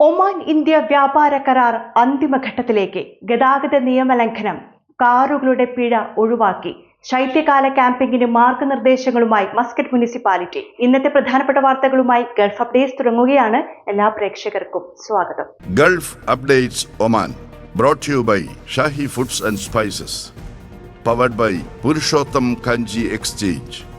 Oman India വ്യാപാര കരാർ അന്തിമഘട്ടത്തിലേക്ക് ഗതാഗത നിയമലംഘനം. കാറുകളുടെ പിഴ ഒഴിവാക്കി. ശൈത്യകാല ക്യാമ്പിംഗിന് മാർഗനിർദ്ദേശങ്ങളുമായി മസ്കറ്റ് മുനിസിപ്പാലിറ്റി. ഇന്നത്തെ പ്രധാനപ്പെട്ട വാർത്തകളുമായി ഗൾഫ് അപ്ഡേറ്റ്സ് തുടങ്ങുകയാണ്. എല്ലാ പ്രേക്ഷകർക്കും സ്വാഗതം. Gulf updates Oman to you by Shahi Foods and Spices. Powered by Purushottam Kanji Exchange.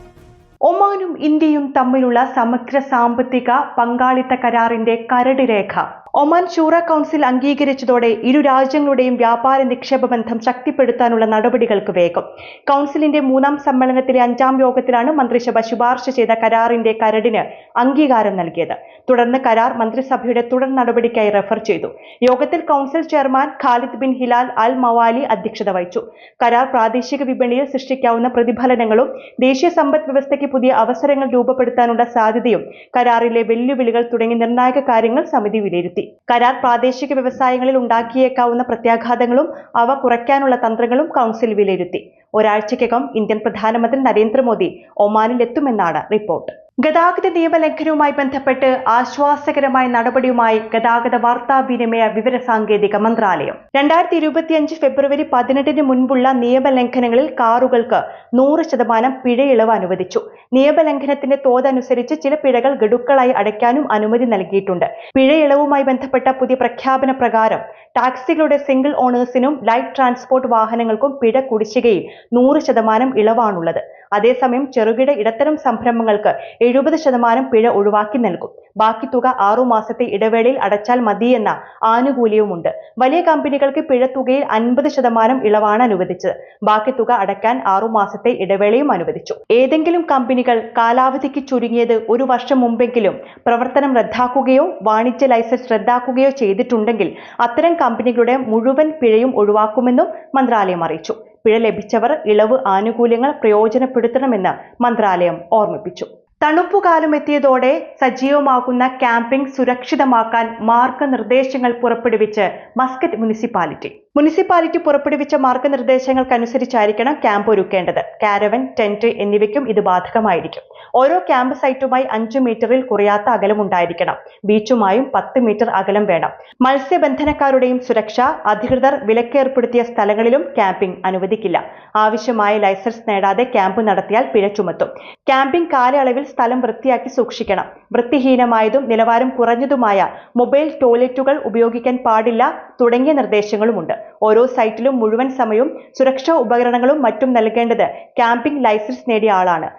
ഒമാനും ഇന്ത്യയും തമ്മിലുള്ള സമഗ്ര സാമ്പത്തിക പങ്കാളിത്ത കരാറിന്റെ കരട് രേഖ. ഒമാൻ ഷൂറ കൗൺസിൽ അംഗീകരിച്ചതോടെ ഇരു രാജ്യങ്ങളുടെയും വ്യാപാര നിക്ഷേപ ബന്ധം ശക്തിപ്പെടുത്താനുള്ള നടപടികൾക്ക് വേഗം. കൗൺസിലിന്റെ മൂന്നാം സമ്മേളനത്തിലെ അഞ്ചാം യോഗത്തിലാണ് മന്ത്രിസഭ ശുപാർശ ചെയ്ത കരാറിന്റെ കരടിന് അംഗീകാരം നൽകിയത്. തുടർന്ന് കരാർ മന്ത്രിസഭയുടെ തുടർ നടപടിക്കായി റെഫർ ചെയ്തു. യോഗത്തിൽ council chairman Khalid bin Hilal al Mawali അധ്യക്ഷത വഹിച്ചു. കരാർ പ്രാദേശിക വിപണിയിൽ സൃഷ്ടിക്കാവുന്ന പ്രതിഫലനങ്ങളും ദേശീയ സമ്പദ് വ്യവസ്ഥയ്ക്ക് പുതിയ അവസരങ്ങൾ രൂപപ്പെടുത്താനുള്ള സാധ്യതയും കരാറിലെ വെല്ലുവിളികൾ തുടങ്ങി നിർണായക കാര്യങ്ങൾ സമിതി വിലയിരുത്തി. കരാർ പ്രാദേശിക വ്യവസായങ്ങളിൽ ഉണ്ടാക്കിയേക്കാവുന്ന പ്രത്യാഘാതങ്ങളും അവ കുറയ്ക്കാനുള്ള തന്ത്രങ്ങളും കൗൺസിൽ വിലയിരുത്തി. ഒരാഴ്ചയ്ക്കകം ഇന്ത്യൻ പ്രധാനമന്ത്രി നരേന്ദ്രമോദി ഒമാനിലെത്തുമെന്നാണ് റിപ്പോർട്ട് ഗതാഗത നിയമലംഘനവുമായി ബന്ധപ്പെട്ട് ആശ്വാസകരമായ നടപടിയുമായി ഗതാഗത വാർത്താവിനിമയ വിവരസാങ്കേതിക മന്ത്രാലയം. രണ്ടായിരത്തി ഇരുപത്തിയഞ്ച് ഫെബ്രുവരി പതിനെട്ടിന് മുൻപുള്ള നിയമലംഘനങ്ങളിൽ കാറുകൾക്ക് നൂറ് ശതമാനം പിഴയിളവ് അനുവദിച്ചു. നിയമലംഘനത്തിന്റെ തോതനുസരിച്ച് ചില പിഴകൾ ഗഡുക്കളായി അടയ്ക്കാനും അനുമതി നൽകിയിട്ടുണ്ട്. പിഴയിളവുമായി ബന്ധപ്പെട്ട പുതിയ പ്രഖ്യാപന പ്രകാരം ടാക്സികളുടെ സിംഗിൾ ഓണേഴ്സിനും ലൈറ്റ് ട്രാൻസ്പോർട്ട് വാഹനങ്ങൾക്കും പിഴ കുടിശ്ശികയിൽ നൂറ് ശതമാനം ഇളവാണുള്ളത്. അതേസമയം ചെറുകിട ഇടത്തരം സംരംഭങ്ങൾക്ക് എഴുപത് ശതമാനം പിഴ ഒഴിവാക്കി നൽകും. ബാക്കി തുക ആറുമാസത്തെ ഇടവേളയിൽ അടച്ചാൽ മതിയെന്ന ആനുകൂല്യവുമുണ്ട്. വലിയ കമ്പനികൾക്ക് പിഴത്തുകയിൽ അൻപത് ശതമാനം ഇളവാണ് അനുവദിച്ചത്. ബാക്കി തുക അടയ്ക്കാൻ ആറുമാസത്തെ ഇടവേളയും അനുവദിച്ചു. ഏതെങ്കിലും കമ്പനികൾ കാലാവധിക്ക് ചുരുങ്ങിയത് ഒരു വർഷം മുമ്പെങ്കിലും പ്രവർത്തനം റദ്ദാക്കുകയോ വാണിജ്യ ലൈസൻസ് റദ്ദാക്കുകയോ ചെയ്തിട്ടുണ്ടെങ്കിൽ അത്തരം കമ്പനികളുടെ മുഴുവൻ പിഴയും ഒഴിവാക്കുമെന്നും മന്ത്രാലയം അറിയിച്ചു. പിഴ ലഭിച്ചവർ ഇളവ് ആനുകൂല്യങ്ങൾ പ്രയോജനപ്പെടുത്തണമെന്ന് മന്ത്രാലയം ഓർമ്മിപ്പിച്ചു. തണുപ്പുകാലം എത്തിയതോടെ സജീവമാകുന്ന ക്യാമ്പിംഗ് സുരക്ഷിതമാക്കാൻ മാർഗനിർദ്ദേശങ്ങൾ പുറപ്പെടുവിച്ച് മസ്കറ്റ് മുനിസിപ്പാലിറ്റി. മുനിസിപ്പാലിറ്റി പുറപ്പെടുവിച്ച മാർഗനിർദ്ദേശങ്ങൾക്കനുസരിച്ചായിരിക്കണം ക്യാമ്പ് ഒരുക്കേണ്ടത്. കാരവൻ ടെന്റ് എന്നിവയ്ക്കും ഇത് ബാധകമായിരിക്കും. ഓരോ ക്യാമ്പ് സൈറ്റുമായി അഞ്ചു മീറ്ററിൽ കുറയാത്ത അകലം ഉണ്ടായിരിക്കണം. ബീച്ചുമായും പത്ത് മീറ്റർ അകലം വേണം. മത്സ്യബന്ധനക്കാരുടെയും സുരക്ഷ അധികൃതർ വിലക്കേർപ്പെടുത്തിയ സ്ഥലങ്ങളിലും ക്യാമ്പിംഗ് അനുവദിക്കില്ല. ആവശ്യമായ ലൈസൻസ് നേടാതെ ക്യാമ്പ് നടത്തിയാൽ പിഴ ചുമത്തും. ക്യാമ്പിംഗ് കാലയളവിൽ സ്ഥലം വൃത്തിയാക്കി സൂക്ഷിക്കണം. വൃത്തിഹീനമായതും നിലവാരം കുറഞ്ഞതുമായ മൊബൈൽ ടോയ്ലറ്റുകൾ ഉപയോഗിക്കാൻ പാടില്ല. തുടങ്ങിയ നിർദ്ദേശങ്ങളുമുണ്ട്. ഓരോ സൈറ്റിലും മുഴുവൻ സമയവും സുരക്ഷാ ഉപകരണങ്ങളും മറ്റും നൽകേണ്ടത് ക്യാമ്പിംഗ് ലൈസൻസ് നേടിയ ആളാണ്.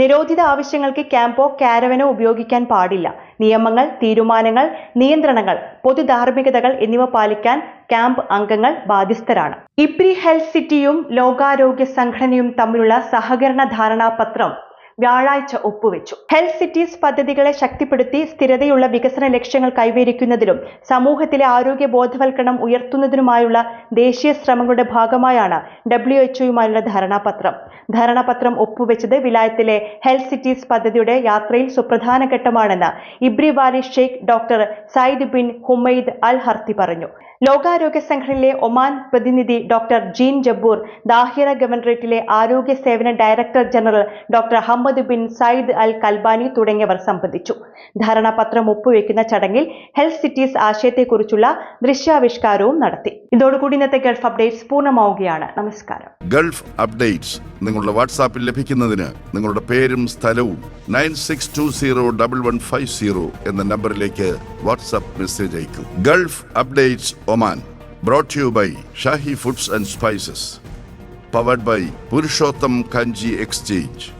നിരോധിത ആവശ്യങ്ങൾക്ക് ക്യാമ്പോ കാരവനോ ഉപയോഗിക്കാൻ പാടില്ല. നിയമങ്ങൾ തീരുമാനങ്ങൾ നിയന്ത്രണങ്ങൾ പൊതുധാർമ്മികതകൾ എന്നിവ പാലിക്കാൻ ക്യാമ്പ് അംഗങ്ങൾ ബാധ്യസ്ഥരാണ്. ഇപ്രി ഹെൽത്ത് സിറ്റിയും ലോകാരോഗ്യ സംഘടനയും തമ്മിലുള്ള സഹകരണ ധാരണാപത്രം വ്യാഴാഴ്ച ഒപ്പുവെച്ചു. ഹെൽത്ത് സിറ്റീസ് പദ്ധതികളെ ശക്തിപ്പെടുത്തി സ്ഥിരതയുള്ള വികസന ലക്ഷ്യങ്ങൾ കൈവരിക്കുന്നതിലും സമൂഹത്തിലെ ആരോഗ്യ ബോധവൽക്കരണം ഉയർത്തുന്നതിനുമായുള്ള ദേശീയ ശ്രമങ്ങളുടെ ഭാഗമായാണ് ഡബ്ല്യു എച്ച്ഒയുമായുള്ള ധാരണാപത്രം. ധാരണാപത്രം ഒപ്പുവെച്ചത് വിലായത്തിലെ ഹെൽത്ത് സിറ്റീസ് പദ്ധതിയുടെ യാത്രയിൽ സുപ്രധാന ഘട്ടമാണെന്ന് ഇബ്രി വാലി Sheikh doctor Sayyid bin Humaid Al Harthi പറഞ്ഞു. ലോകാരോഗ്യ സംഘടനയിലെ ഒമാൻ പ്രതിനിധി ഡോക്ടർ ജീൻ ജബൂർ ദാഹിറ ഗവർണറേറ്റിലെ ആരോഗ്യ സേവന director general doctor Ahmed bin Sayyid al Kalbani തുടങ്ങിയവർ സംബന്ധിച്ചു. ധാരണാപത്രം ഒപ്പുവെക്കുന്ന ചടങ്ങിൽ ഹെൽത്ത് സിറ്റീസ് ആശയത്തെക്കുറിച്ചുള്ള ദൃശ്യാവിഷ്കാരവും നടത്തി. ഇതോടുകൂടി ഇന്നത്തെ ഗൾഫ് അപ്ഡേറ്റ്സ് പൂർണമാവുകയാണ്. നമസ്കാരം. ഗൾഫ് അപ്ഡേറ്റ്സ് നിങ്ങളുടെ വാട്സാപ്പിൽ ലഭിക്കുന്നതിന് നിങ്ങളുടെ പേരും സ്ഥലവും nine six two zero double one five zero എന്ന നമ്പറിലേക്ക് വാട്സാപ്പ് മെസ്സേജ് അയക്കും. Gulf updates Oman brought you by Shahi foods and spices powered by Purushottam Kanji exchange.